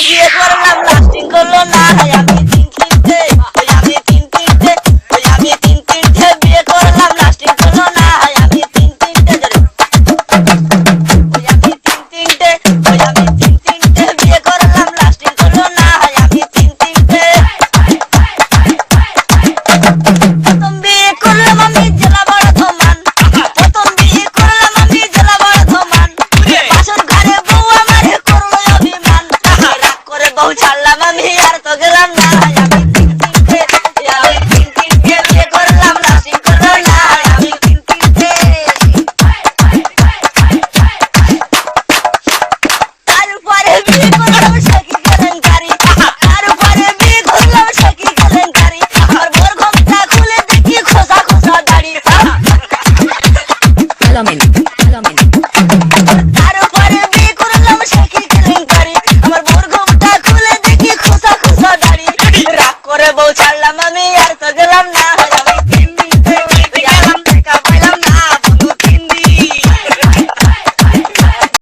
বিয়ে করলাম লাস্টিং করল না। আর তো গেলাম না আমি Solamente. double challenge.